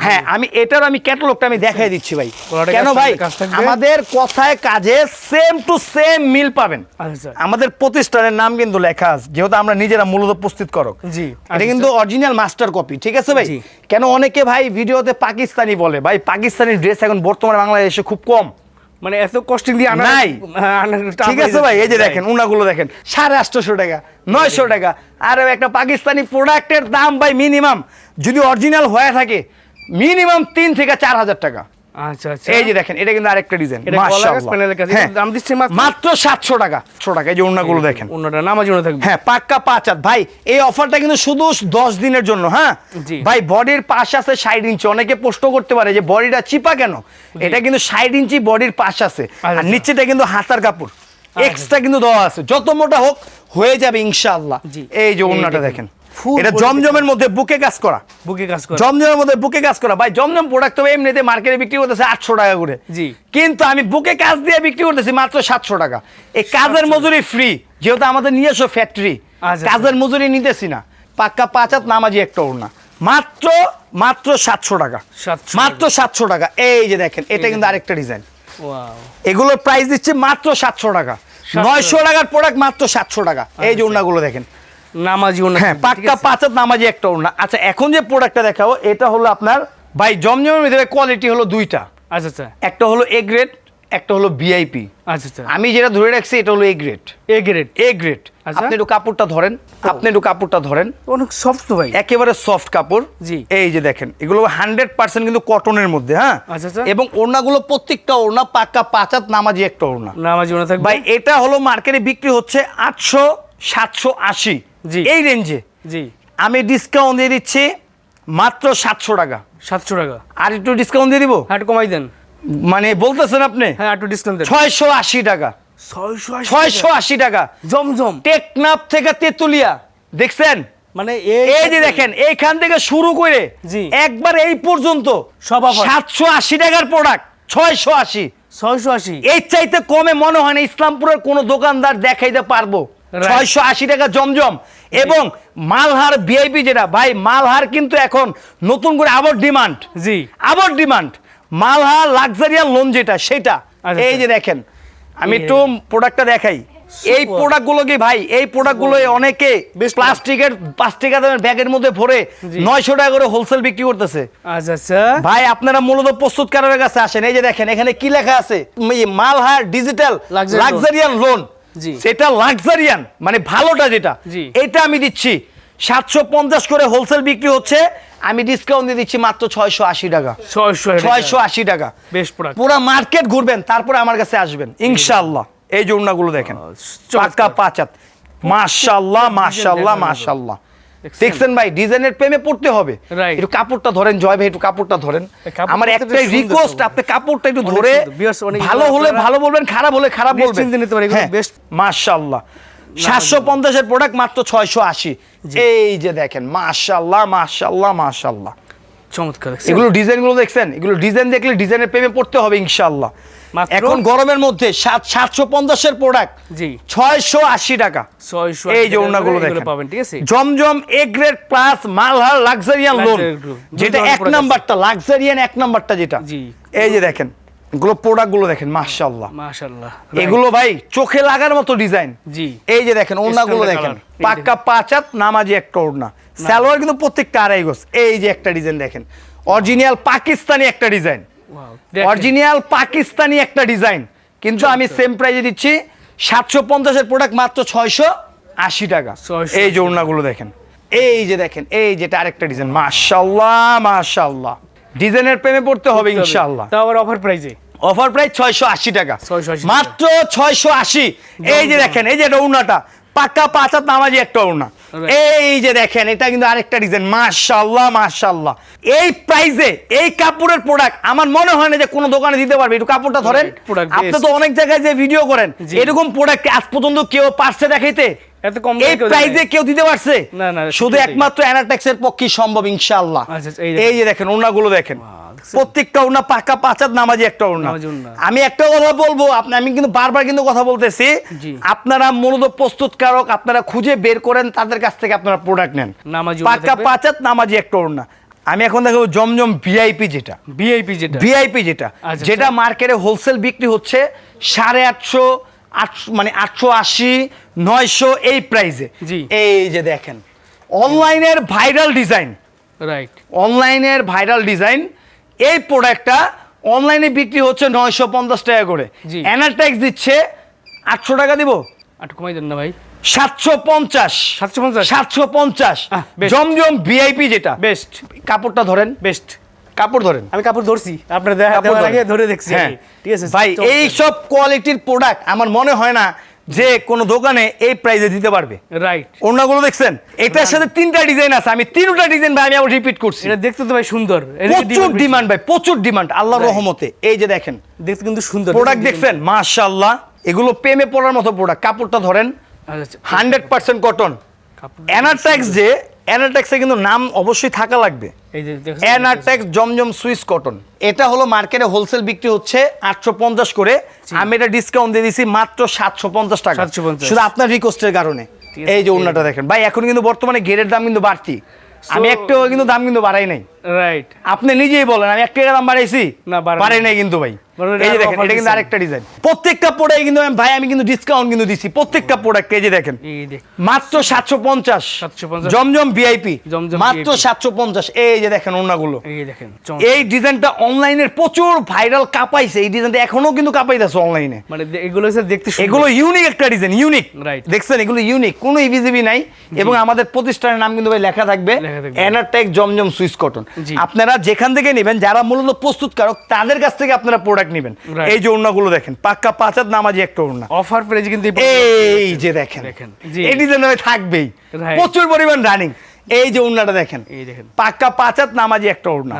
হ্যাঁ আমি এটার আমি ক্যাটালগটা আমি দেখাই দিচ্ছি ভাই। কেন ভাই। আমাদের কথায় কাজে সেম টু সেম মিল পাবেন। আচ্ছা। আমাদের প্রতিষ্ঠানের নাম কিন্তু লেখা আছে যেহেতু আমরা নিজেরা মূলত প্রস্তুত করক। জি। এটা আচ্ছা, কিন্তু অরিজিনাল মাস্টার কপি ঠিক আছে ভাই? কেন অনেকে ভাই ভিডিওতে পাকিস্তানি বলে ভাই পাকিস্তানি ড্রেস এখন বর্তমানে বাংলাদেশে খুব কম। মানে এত কস্টিং দিয়ে আনা নাই। হ্যাঁ, ঠিক আছে ভাই এই যে দেখেন উনাগুলো দেখেন সাড়ে আটশোশো টাকা নয়শো টাকা। আর একটা পাকিস্তানি প্রোডাক্টের দাম ভাই মিনিমাম যদি অরিজিনাল হয়ে থাকে মিনিমাম তিন থেকে চার হাজার টাকা। আচ্ছা আচ্ছা। এই যে দেখেন এটা কিন্তু আরেকটা ডিজাইন এটা গলা কাজ, প্যানেলের কাজ। এটার দাম দিচ্ছে মাত্র- মাত্র সাতশো টাকা। সাতশো টাকা এই যে উন্নাগুলো দেখেন। ওন্নাটা নামাজি ওন্না থাকবে। হ্যাঁ পাক্কা পাঁচ হাত। ভাই এই অফারটা কিন্তু শুধু দশ দিনের জন্য হ্যাঁ? ভাই বডির পাশ আছে ষাট ইঞ্চি অনেকে প্রশ্ন করতে পারে যে বডিটা চিপা কেন? এটা কিন্তু ষাট ইঞ্চি বডির পাশ আছে। আর আচ্ছা। নিচেটা কিন্তু হাতার কাপড়। এক্সট্রা কিন্তু দেওয়া আছে। যত মোটা হোক হয়ে যাবে ইনশাআল্লাহ। এই যে ওন্নাটা দেখেন। এটা জমজমের মধ্যে বুকে কাজ করা। বুকে কাজ করে। জমজমের মধ্যে বুকে কাজ করা। ভাই জমজম প্রোডাক্ট তো এমনিতে মার্কেটে বিক্রি করতেছে আটশো টাকা করে। জি। কিন্তু আমি বুকে কাজ দিয়ে বিক্রি করতেছি মাত্র সাতশো টাকা। এই কাজের মজুরি ফ্রি যেহেতু আমাদের নিজস্ব ফ্যাক্টরি আচ্ছা, কাজের মজুরি নিতেছি না। পাক্কা পাঁচ হাত নামাজি একটা ওড়না। মাত্র মাত্র সাতশো টাকা। মাত্র সাতশো টাকা। এই যে দেখেন এটা কিন্তু আরেকটা ডিজাইন এগুলোর প্রাইস দিচ্ছে মাত্র সাতশো টাকা। নয়শো টাকার প্রোডাক্ট মাত্র সাতশো টাকা। এই যে ওড়নাগুলো দেখেন। নামাজি ওন্না হ্যাঁ পাক্কা পাঁচাত নামাজি একটা ওড়না আচ্ছা এখন যে প্রোডাক্টটা দেখাবো এটা হলো আপনার ভাই জমজমের ভিতরে কোয়ালিটি হলো দুইটা। আচ্ছা আচ্ছা। একটা হলো এ গ্রেড একটা হলো ভিআইপি আচ্ছা আচ্ছা। আমি যেটা ধরে রাখছি এটা হলো A grade A grade A grade. আপনি একটু কাপড়টা ধরেন আপনি একটু কাপড়টা ধরেন। অনেক সফট ভাই। একেবারে সফট কাপড়। জি। এই যে দেখেন এগুলো হান্ড্রেড পার্সেন্ট কিন্তু কটনের মধ্যে হ্যাঁ? আচ্ছা, আচ্ছা। এবং ওড়নাগুলো প্রত্যেকটা ওড়না পাক্কা পাঁচাত নামাজি একটা ওড়না নামাজি ওন্না থাকবে। ভাই এটা হলো মার্কেটে বিক্রি হচ্ছে আটশো সাতশো আশি। জি। এই রেঞ্জে জি। আমি ডিসকাউন্ট দিয়ে দিচ্ছি মাত্র সাতশো টাকা। সাতশো টাকা। আর একটু ডিসকাউন্ট দিয়ে দিব? হ্যাঁ একটু কমাই দেন। মানে বলতেছেন আপনি? হ্যাঁ একটু ডিসকাউন্ট দেন। ছয়শো আশি টাকা। ছয়শো আশি টাকা। জমজম। টেকনাফ থেকে তেতুলিয়া। দেখছেন? মানে এই যে দেখেন এইখান থেকে শুরু করে জি। একবার এই পর্যন্ত সাতশো আশি টাকার প্রোডাক্ট ছয়শো আশি। ছয়শো আশি। এর চাইতে কমে মনে হয় না ইসলামপুরের কোনো দোকানদার দেখাইতে পারব. ছয়শো আশি টাকা জমজম। এবং মালহার ভিআইপি যেটা ভাই মালহার কিন্তু এখন নতুন করে আবার ডিমান্ড জি। আবার ডিমান্ড মালহার লোন যেটা সেটা। আচ্ছা, এই আচ্ছা। যে দেখেন আমি একটু প্রোডাক্টটা দেখাই। এই. প্রোডাক্টগুলো কি ভাই এই প্রোডাক্টগুলো অনেকে প্লাস্টিকের পাঁচ টাকা দামের ব্যাগের মধ্যে ভরে নয়শো টাকা করে হোলসেল বিক্রি করতেছে। আচ্ছা ভাই আপনারা মূলত প্রস্তুতকারকের কাছে আসেন। এই যে দেখেন এখানে কি লেখা আছে? Malhar digital luxurian lawn. সেটা লাক্সারিয়ান মানে ভালোটা যেটা। এটা আমি দিচ্ছি। সাতশো পঞ্চাশ করে হোলসেল বিক্রি হচ্ছে। আমি ডিসকাউন্ট দিয়ে দিচ্ছি মাত্র ছয়শো আশি টাকা। ছয়শো আশি টাকা। বেশ পুরো মার্কেট ঘুরবেন তারপরে আমার কাছে আসবেন। ইনশাল্লাহ এই জন্যগুলো দেখেন পাক্কা পাচাত। মাসাল্লাহ মাশাআল্লাহ মাশাআল্লাহ। দেখছেন? বাই ভাই ডিজাইনের প্রেমে পড়তে হবে। একটু কাপড়টা ধরেন জয় ভাই একটু কাপড়টা ধরেন। আমার একটাই রিকোয়েস্ট আপনি কাপড়টা একটু ধরে ভালো হলে ভালো বলবেন খারাপ হলে খারাপ বলবেন। বেস্ট হ্যাঁ মাশাআল্লাহ। সাতশো পঞ্চাশের প্রোডাক্ট মাত্র ছয়শো আশি। এই যে দেখেন মাশাআল্লাহ মাশাআল্লাহ মাশাআল্লাহ। চমৎকার এগুলো ডিজাইনগুলো দেখছেন? এগুলো ডিজাইন দেখলে ডিজাইনের প্রেমে পড়তে হবে ইনশাল্লাহ এখন গরমের মধ্যে সাত সাতশো পঞ্চাশের প্রোডাক্ট জি। ছয়শো আশি টাকা। ছয়শো এই যে ওনাগুলো দেখেন। পাবেন ঠিক আছে? Zamzam A grade plus Malhar luxurian lawn যেটা এক নাম্বারটা লাক্সারিয়ান এক নাম্বারটা যেটা। জি। এই যে দেখেন এগুলো প্রোডাক্টগুলো দেখেন মাশাআল্লাহ। মাশাআল্লাহ। এগুলো ভাই চোখে লাগার মতো ডিজাইন জি। এই যে দেখেন ওড়নাগুলো দেখেন পাক্কা পাঁচাত নামাজি একটা ওড়না। সালোয়ার কিন্তু প্রত্যেকটা আড়াই গোছ এই যে একটা ডিজাইন দেখেন। অরিজিনাল পাকিস্তানি একটা ডিজাইন অরিজিনাল পাকিস্তানি একটা ডিজাইন কিন্তু আমি সেম প্রাইজে দিচ্ছি সাতশো পঞ্চাশের প্রোডাক্ট মাত্র ছয়শো আশি টাকা। এই যে ওড়নাগুলো দেখেন। এই যে দেখেন এই যেটা আরেকটা ডিজাইন মাশাল্লাহ মাশাল্লাহ ডিজাইনের প্রেমে পড়তে হবে ইনশাল্লাহ তাও আবার অফার প্রাইজে অফার প্রাইস ছয়শো আশি টাকা। 680 টাকা। মাত্র ছয়শো আশি। এই যে দেখেন এই যে এটা উড়নাটা পাক্কা পাঁচ হাত নামাজি একটা Right. এই যে দেখেন এটা কিন্তু আরেকটা ডিজাইন। মাশাল্লাহ মাশাল্লাহ এই প্রাইজে এই কাপড়ের প্রোডাক্ট আমার মনে হয় না যে কোনো দোকানে দিতে পারবে। একটু কাপড়টা ধরেন। আপনি তো অনেক জায়গায় যে ভিডিও করেন এরকম প্রোডাক্ট আজ পর্যন্ত কেউ পারছে দেখাইতে? এত কম এই দামে কেউ দেয় প্রাইসে নাই। কেউ দিতে পারছে? না, না, শুধু একমাত্র অ্যানাটেক্সের পক্ষে সম্ভব ইনশাআল্লাহ। আচ্ছা, আচ্ছা, এই যে দেখেন ওড়নাগুলো দেখেন। প্রত্যেকটা ওড়না পাকা পাঁচাত নামাজি একটা ওড়না। আমি একটা কথা বলব আপনি আমি কিন্তু বারবার কিন্তু কথা বলতেছি। আপনারা মূলত প্রস্তুতকারক আপনারা খুঁজে বের করেন তাদের কাছ থেকে আপনারা প্রোডাক্ট নেন। নামাজি পাকা। পাঁচাত নামাজি একটা ওড়না। আমি এখন দেখো জমজম ভিআইপি যেটা। ভিআইপি যেটা। ভিআইপি যেটা। আচ্ছা, যেটা আচ্ছা। মার্কেটে হোলসেল বিক্রি হচ্ছে সাড়ে আটশো মানে আটশো আশি নয়শো এই প্রাইসে জি। এই যে দেখেন অনলাইনের ভাইরাল ডিজাইন রাইট অনলাইনের ভাইরাল ডিজাইন এই প্রোডাক্টটা অনলাইনে বিক্রি হচ্ছে নয়শো পঞ্চাশ টাকা করে। অ্যানাট্যাক্স দিচ্ছে আটশো টাকা দিব। কমাই দেন না ভাই। সাতশো পঞ্চাশ। 750? সাতশো পঞ্চাশ। আহ, বেশ। জমজম ভিআইপি যেটা। বেস্ট কাপড়টা ধরেন। বেস্ট কাপড় ধরেন। আমি কাপড় ধরছি। আপনার দেখা কাপড় দেওয়ার আগে ধরে দেখছি হ্যাঁ। ঠিক আছে ভাই এই সব কোয়ালিটির প্রোডাক্ট আমার মনে হয় না যে কোনো দোকানে এই প্রাইসে দিতে পারবে। রাইট অন্যগুলো দেখছেন? এটার সাথে তিনটা ডিজাইন আছে। আমি তিনটা ডিজাইন ভাই আমি আবার রিপিট করছি। এটা দেখতে তো ভাই সুন্দর। প্রচুর ডিমান্ড ভাই প্রচুর ডিমান্ড আল্লাহর রহমতে। এই যে দেখেন। দেখতে কিন্তু সুন্দর প্রোডাক্ট দেখছেন? মাশাআল্লাহ। এগুলো প্রেমে পড়ার মতো প্রোডাক্ট কাপড়টা ধরেন। হান্ড্রেড পার্সেন্ট কটন অ্যানাট্যাক্স যে অ্যানাট্যাক্সে কিন্তু নাম অবশ্যই থাকা লাগবে। Enatex Zamzam Swiss cotton. এটা হলো মার্কেটে হোলসেল বিক্রি হচ্ছে আটশো পঞ্চাশ করে। আমি এটা ডিসকাউন্ট দিয়ে দিছি মাত্র সাতশো পঞ্চাশ টাকা। 750 শুধু আপনার রিকোয়েস্টের কারণে। এই যে অন্যটা দেখেন। ভাই এখন কিন্তু বর্তমানে গেরের দাম কিন্তু বাড়তি। আমি একটু কিন্তু দাম কিন্তু বাড়াই নাই। রাইট আপনি নিজেই বলেন আমি এক টাকা দাম বাড়াইছি। না, বাড়াই নাই। কিন্তু ভাই। এই যে দেখেন এটা কিন্তু আরেকটা ডিজাইন প্রত্যেকটা প্রোডাক্ট কিন্তু ভাই আমি কিন্তু ডিসকাউন্ট কিন্তু দিছি। প্রত্যেকটা প্রোডাক্ট এই যে দেখেন এই মাত্র সাতশো পঞ্চাশ। জমজম ভিআইপি মাত্র সাতশো পঞ্চাশ। এই যে দেখেন ওনাগুলো এই দেখেন এই ডিজাইনটা অনলাইনের প্রচুর ভাইরাল কাপাইছে। এই ডিজাইনটা এখনও কিন্তু কাপাইতেছে অনলাইনে মানে এগুলো দেখতে। এগুলো ইউনিক একটা ডিজাইন ইউনিক Right. দেখছেন এগুলো ইউনিক কোনো ইভিজিবি নাই। এবং আমাদের প্রতিষ্ঠানের নাম কিন্তু ভাই লেখা থাকবে। Enatex Zamzam Swiss cotton. আপনারা যেখান থেকে নেবেন যারা মূলত প্রস্তুতকারক তাদের কাছ থেকে আপনারা প্রোডাক্ট নেবেন। এই যে ওড়নাগুলো দেখেন পাক্কা পাঁচাত নামাজি একটা ওড়না। অফার প্রাইস কিন্তু এই যে দেখেন। এই ডিজাইন থাকবেই। প্রচুর পরিমাণ রানিং এই যে ওড়নাটা দেখেন এই দেখেন। পাক্কা পাঁচাত নামাজি একটা ওড়না।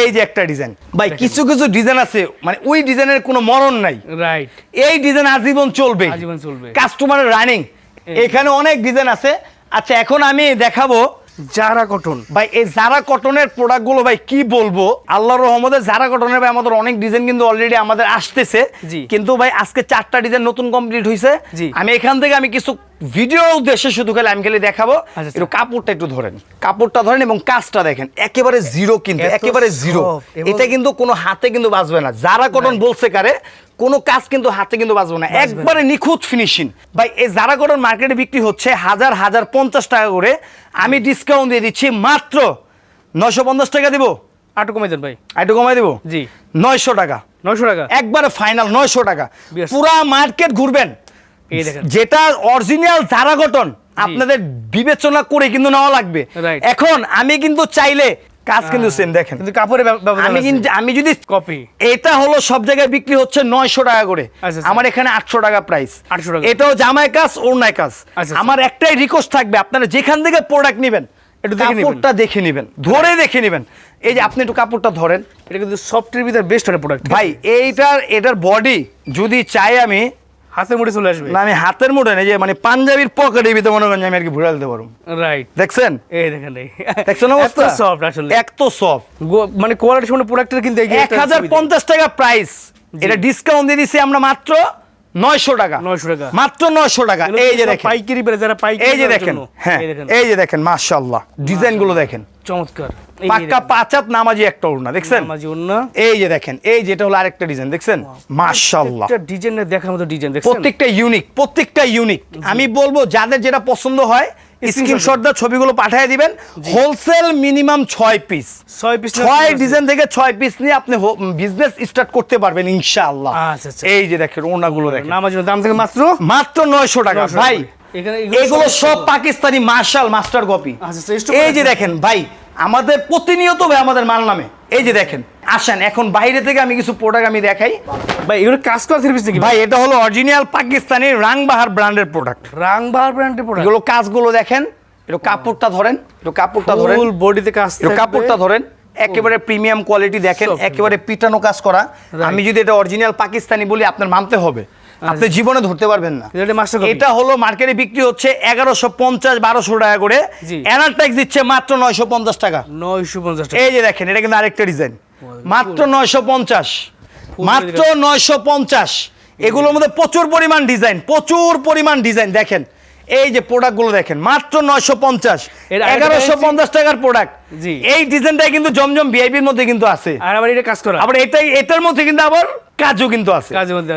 এই যে একটা ডিজাইন ভাই কিছু কিছু ডিজাইন আছে মানে ওই ডিজাইনের কোনো মরণ নাই। রাইট এই ডিজাইন আজীবন চলবে। আজীবন চলবে। কাস্টমারের রানিং এখানে অনেক ডিজাইন আছে। আচ্ছা এখন আমি দেখাবো যারা কটন ভাই এই জারা কটনের প্রোডাক্টগুলো ভাই কি বলব? আল্লাহর রহমতে জারা কটনের ভাই আমাদের অনেক ডিজাইন কিন্তু অলরেডি আমাদের আসতেছে। কিন্তু ভাই আজকে চারটা ডিজাইন নতুন কমপ্লিট হয়েছে আমি এখান থেকে আমি কিছু ভিডিও উদ্দেশ্যে শুধু খালি আমি খালি দেখাবো। আচ্ছা। একটু কাপড়টা একটু ধরেন। কাপড়টা ধরেন এবং কাজটা দেখেন। একেবারে জিরো কিন্তু একেবারে জিরো এটা কিন্তু কোনো হাতে কিন্তু বাঁচবে না। যারা কটন বলছে কারে? কোনো কাজ কিন্তু হাতে কিন্তু বাজবে না। একবারে নিখুঁত ফিনিশিং ভাই এই যারা কটন মার্কেটে বিক্রি হচ্ছে হাজার হাজার পঞ্চাশ টাকা করে। আমি ডিসকাউন্ট দিয়ে দিচ্ছি মাত্র নয়শো পঞ্চাশ টাকা দিব। আটু কমাই দেন ভাই। একটু কমাই দিব? জি। নয়শো টাকা। নয়শো টাকা? একবারে ফাইনাল নয়শো টাকা. পুরা মার্কেট ঘুরবেন। যেটা অরিজিনাল জারা কটন আপনাদের বিবেচনা করে কিন্তু নেওয়া লাগবে। এখন আমি কিন্তু চাইলে কাজ কিন্তু সেম দেখেন। কিন্তু কাপড়ের আমি কিন্তু আমি যদি কপি এটা হলো সব জায়গায় বিক্রি হচ্ছে নয়শো টাকা করে। আচ্ছা, আচ্ছা। আমার এখানে আটশো টাকা প্রাইস 800 টাকা। এটাও জামাই কাজ ওড়নায় কাজ। আচ্ছা। আমার একটাই রিকোয়েস্ট থাকবে আপনারা যেখান থেকে প্রোডাক্ট নেবেন একটু দেখে নিবেন। কাপড়টা দেখে নেবেন ধরে দেখে নেবেন। এই যে আপনি একটু কাপড়টা ধরেন। এটা কিন্তু সফটের ভিতরে বেস্ট একটা প্রোডাক্ট ভাই এইটার এটার বডি যদি চাই আমি হাতের মুঠে চলে আসবে? না আমি হাতের মুঠে নেই যে মানে পাঞ্জাবির পকেটের ভিতরে মনে করেন আমি আর কি ঘুরে দিতে পারব। রাইট দেখছেন? এই দেখেন দেখছেন অবস্থা? সফট আসলে। এক তো সফট মানে কোয়ালিটি সম্পূর্ণ প্রোডাক্টের কিন্তু এক হাজার পঞ্চাশ টাকা প্রাইস এটা ডিসকাউন্ট দিয়ে দিছি আমরা মাত্র নয়শো টাকা। 900 টাকা। মাত্র নয়শো টাকা। এই যে দেখেন। পাইকারি যারা পাইকারি এই যে দেখেন। হ্যাঁ এই যে দেখেন মাশাআল্লাহ। ডিজাইনগুলো দেখেন। চমৎকার। পাক্কা পাঁচাত নামাজি একটা ওড়না দেখছেন? নামাজি অন্য এই যে দেখেন এই যেটা হলো আরেকটা ডিজাইন দেখছেন? মাশাআল্লাহ। এটা ডিজাইনে দেখার মতো ডিজাইন দেখছেন? প্রত্যেকটা ইউনিক প্রত্যেকটা ইউনিক আমি বলব যাদের যেটা পছন্দ হয় স্ক্রিনশট দা ছবিগুলো পাঠিয়ে দিবেন। হোলসেল মিনিমাম ছয় পিস ছয় পিস ছয় ডিজাইন থেকে ছয় পিস নিয়ে আপনি বিজনেস স্টার্ট করতে পারবেন ইনশাআল্লাহ। আচ্ছা, আচ্ছা। এই যে দেখেন ওনাগুলো দেখেন। জন্য দাম থেকে মাত্র? মাত্র নয়শো টাকা ভাই। এগুলো সব পাকিস্তানি মার্শাল মাস্টার কপি আচ্ছা, stock এই যে দেখেন ভাই আমাদের প্রতিনিয়ত ভাই আমাদের মাল নামে। এই যে দেখেন আসেন এখন বাইরে থেকে আমি কিছু প্রোডাক্ট আমি দেখাই। ভাই এগুলো কাজ করা থ্রি পিস নাকি? ভাই এটা হলো অরিজিনাল পাকিস্তানি রাংবাহার ব্র্যান্ডের প্রোডাক্ট রাংবাহার ব্র্যান্ডের প্রোডাক্ট এগুলো কাজগুলো দেখেন একটু কাপড়টা ধরেন একটু কাপড়টা ধরেন। ফুল বডিতে কাজ একটু কাপড়টা ধরেন একেবারে প্রিমিয়াম কোয়ালিটি দেখেন একেবারে পিটানো কাজ করা। আমি যদি এটা অরিজিনাল পাকিস্তানি বলি আপনার মানতে হবে। আপনি জীবনে ধরতে পারবেন না। এটা হলো মার্কেটে বিক্রি হচ্ছে এগারোশো পঞ্চাশ বারোশো টাকা করে। এনার ট্যাক্স দিচ্ছে মাত্র নয়শো পঞ্চাশ টাকা। নয়শো পঞ্চাশ এই যে দেখেন এটা কিন্তু আরেকটা ডিজাইন মাত্র নয়শো পঞ্চাশ। মাত্র নয়শো পঞ্চাশ। এগুলোর মধ্যে প্রচুর পরিমাণ ডিজাইন প্রচুর পরিমাণ ডিজাইন দেখেন। এই যে প্রোডাক্টগুলো দেখেন মাত্র নয়শো পঞ্চাশ এগারোশো পঞ্চাশ টাকার প্রোডাক্ট জি। এই ডিজাইনটাই কিন্তু জমজম ভিআইপির মধ্যে কিন্তু আছে। আর আবার এটা কাজ করা। আবার এটাই এটার মধ্যে কিন্তু আবার কাজও কিন্তু আছে।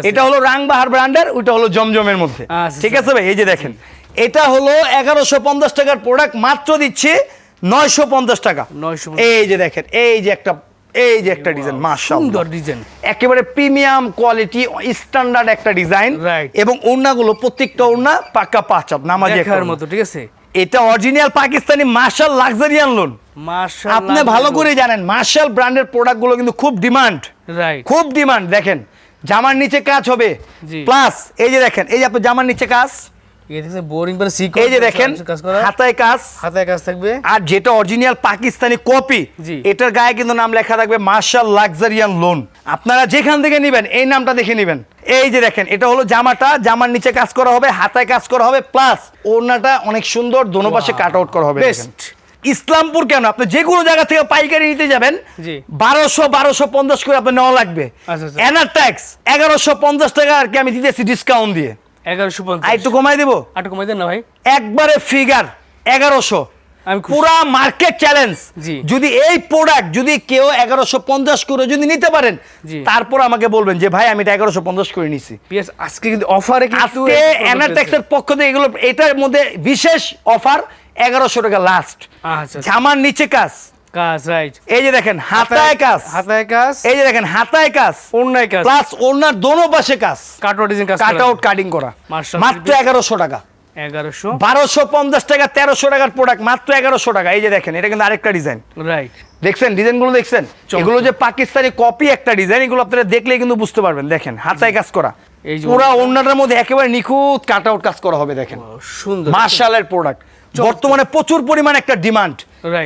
এটা হলো রাংবাহার ব্র্যান্ডের ওইটা হলো জমজমের মধ্যে। আচ্ছা, ঠিক আছে ভাই? এই যে দেখেন এটা হলো এগারোশো পঞ্চাশ টাকার প্রোডাক্ট মাত্র দিচ্ছে নয়শো পঞ্চাশ টাকা। 950 এই যে দেখেন এই যে একটা এই যে একটা ডিজাইন মাশাআল্লাহ। সুন্দর ডিজাইন একেবারে প্রিমিয়াম কোয়ালিটি স্ট্যান্ডার্ড একটা ডিজাইন. এবং ওড়নাগুলো প্রত্যেকটা ওড়না পাকা পাঁচাপ নামাজি একটা দেখার মতো ঠিক আছে? এটা original Pakistani marshal luxurian lawn আপনি ভালো করে জানেন মার্শাল ব্র্যান্ডের প্রোডাক্টগুলো কিন্তু খুব ডিমান্ড রাইট খুব ডিমান্ড দেখেন। জামার নিচে কাজ হবে। প্লাস এই যে দেখেন এই যে আপনার জামার নিচে কাজ বোরিং করে সিকো এই যে দেখেন হাতায় কাজ। হাতায় কাজ থাকবে। আর যেটা অরিজিনাল পাকিস্তানি কপি এটার গায়ে কিন্তু নাম লেখা থাকবে মার্শাল লাক্সারিয়ান লোন আপনারা যেখান থেকে নেবেন এই নামটা দেখে নেবেন। এই যে দেখেন এটা হলো জামাটা জামার নিচে কাজ করা হবে হাতায় কাজ করা হবে প্লাস ওড়নাটা অনেক সুন্দর দোনো পাশে কাট আউট করা হবে. দেখেন। ইসলামপুর কেন? আপনি যে কোনো জায়গা থেকে পাইকারি নিতে যাবেন বারোশো বারোশো পঞ্চাশ করে আপনার নেওয়া লাগবে। আচ্ছা, আচ্ছা। এনার ট্যাক্স এগারোশো পঞ্চাশ টাকা আর কি আমি দিতেছি ডিসকাউন্ট দিয়ে। এগারোশো পঞ্চাশ। একটু কমাই দেবো? আটু কমাই দেন না ভাই। একবারে ফিগার এগারোশো। পুরা মার্কেট চ্যালেঞ্জ যদি এই প্রোডাক্ট যদি কেউ এগারোশো পঞ্চাশ করে যদি নিতে পারেন তারপর আমাকে বলবেন যে ভাই আমি এটা এগারোশো পঞ্চাশ করে নিছি। আজকে কিন্তু অফারে আজকে এনারটেক্সের পক্ষ থেকে এগুলো এটার মধ্যে বিশেষ অফার এগারোশো টাকা লাস্ট আচ্ছা জামার নিচে কাজ। কাজ রাইট এই যে দেখেন হাতায় কাজ। হাতায় কাজ। এই যে দেখেন হাতায় কাজ। অন্যায় কাজ। প্লাস ওনার দোনো পাশে কাজ। কাটওয়ার ডিজাইন কাজ কাট কাটিং করা। মাত্র এগারোশো টাকা। এগারোশো। বারোশো পঞ্চাশ টাকা তেরোশো টাকার প্রোডাক্ট মাত্র এগারোশো টাকা। এই যে দেখেন এটা কিন্তু আরেকটা ডিজাইন রাইট দেখছেন ডিজাইনগুলো দেখছেন? এগুলো যে পাকিস্তানি কপি একটা ডিজাইন এগুলো আপনারা দেখলেই কিন্তু বুঝতে পারবেন। দেখেন হাতায় কাজ করা। যে অন্যটার মধ্যে একেবারে নিখুঁত কাট আউট কাজ করা হবে দেখেন। সুন্দর। মার্শালের প্রোডাক্ট বর্তমানে প্রচুর পরিমাণ একটা ডিমান্ড.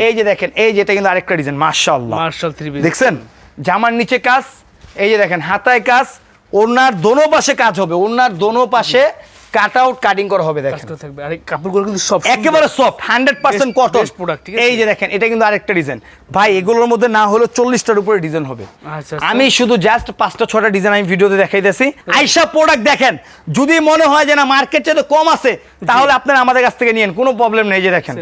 এই যে দেখেন এই যেটা কিন্তু আরেকটা ডিজাইন মার্শাল্লাহ মার্শাল থ্রি দেখছেন? জামার নিচে কাজ এই যে দেখেন হাতায় কাজ ওনার দোনো পাশে কাজ হবে ওনার দোনো পাশে কাট আউট কাটিং করা হবে দেখেন। থাকবে। আর কাপড়গুলো কিন্তু সব একেবারে soft hundred percent Best- cotton আছে? এই যে দেখেন এটা কিন্তু আরেকটা ডিজাইন ভাই এগুলোর মধ্যে না হলো চল্লিশটার উপরে ডিজাইন হবে। আচ্ছা, আচ্ছা। আমি শুধু জাস্ট পাঁচটা ছটা ডিজাইন আমি ভিডিওতে দেখাইতেছি। আইসা প্রোডাক্ট দেখেন। যদি মনে হয় যে না মার্কেট চেয়ে কম আছে তাহলে আপনারা আমাদের কাছ থেকে নিয়েন কোনো প্রবলেম নেই এই যে দেখেন।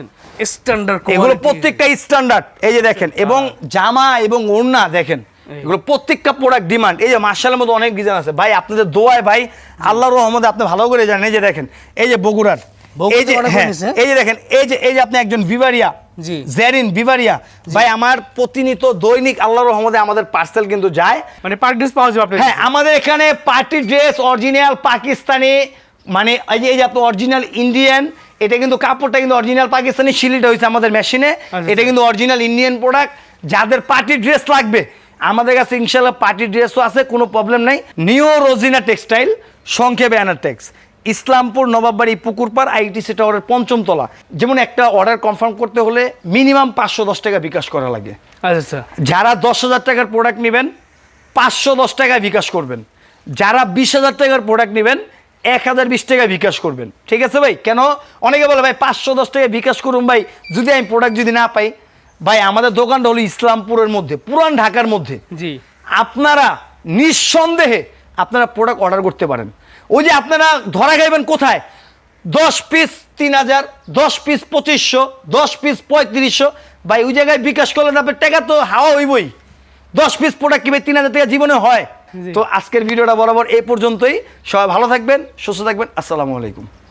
স্ট্যান্ডার্ড এগুলো প্রত্যেকটা স্ট্যান্ডার্ড এই যে দেখেন এবং জামা এবং ওড়না দেখেন। এগুলো প্রত্যেকটা প্রোডাক্ট ডিমান্ড এই যে মার্শালের মধ্যে অনেক ডিজাইন আছে। ভাই আপনাদের দোয়ায় ভাই আল্লাহর রহমতে আপনি ভালো করে জানেন। এই যে দেখেন এই যে বগুড়ার। এই যে হ্যাঁ। এই যে দেখেন এই যে এই যে আপনি একজন ভিভারিয়া। জেরিন ভিভারিয়া ভাই আমার প্রতিনিয়ত দৈনিক আল্লাহর রহমতে আমাদের পার্সেল কিন্তু যায়। মানে পার ড্রেস পাওয়া যাবে আপনার হ্যাঁ আমাদের এখানে পার্টি ড্রেস অরিজিনাল পাকিস্তানি মানে এই যে এই যে আপনার অরিজিনাল ইন্ডিয়ান এটা কিন্তু কাপড়টা কিন্তু অরিজিনাল পাকিস্তানি শিলিটা হয়েছে আমাদের মেশিনে আচ্ছা। এটা কিন্তু অরিজিনাল ইন্ডিয়ান প্রোডাক্ট যাদের পার্টি ড্রেস লাগবে আমাদের কাছে ইনশাল্লাহ পার্টি ড্রেসও আছে কোনো প্রবলেম নাই। নিও রোজিনা টেক্সটাইল সংক্ষেপে অ্যানারটেক্স ইসলামপুর নবাববাড়ি পুকুরপাড় আইটিসি টাওয়ারের পঞ্চম তলা। যেমন একটা অর্ডার কনফার্ম করতে হলে মিনিমাম পাঁচশো দশ টাকা বিকাশ করা লাগে। আচ্ছা আচ্ছা। যারা দশ হাজার টাকার প্রোডাক্ট নেবেন পাঁচশো দশ টাকায় বিকাশ করবেন। যারা বিশ হাজার টাকার প্রোডাক্ট নেবেন এক হাজার বিশ টাকায় বিকাশ করবেন। ঠিক আছে ভাই? কেন? অনেকে বলে ভাই পাঁচশো দশ টাকায় বিকাশ করুন ভাই। যদি আমি প্রোডাক্ট যদি না পাই ভাই আমাদের দোকানটা হলো ইসলামপুরের মধ্যে পুরান ঢাকার মধ্যে। জি। আপনারা নিঃসন্দেহে আপনারা প্রোডাক্ট অর্ডার করতে পারেন। ওই যে আপনারা ধরা খাইবেন কোথায়? দশ পিস তিন হাজার দশ পিস পঁচিশশো দশ পিস পঁয়ত্রিশশো। ভাই ওই জায়গায় বিকাশ করলে আপনার টাকা তো হাওয়া হইবই। দশ পিস প্রোডাক্ট কিনবে তিন হাজার টাকা জীবনে হয়? তো আজকের ভিডিওটা বরাবর এই পর্যন্তই। সবাই ভালো থাকবেন সুস্থ থাকবেন। আসসালামু আলাইকুম।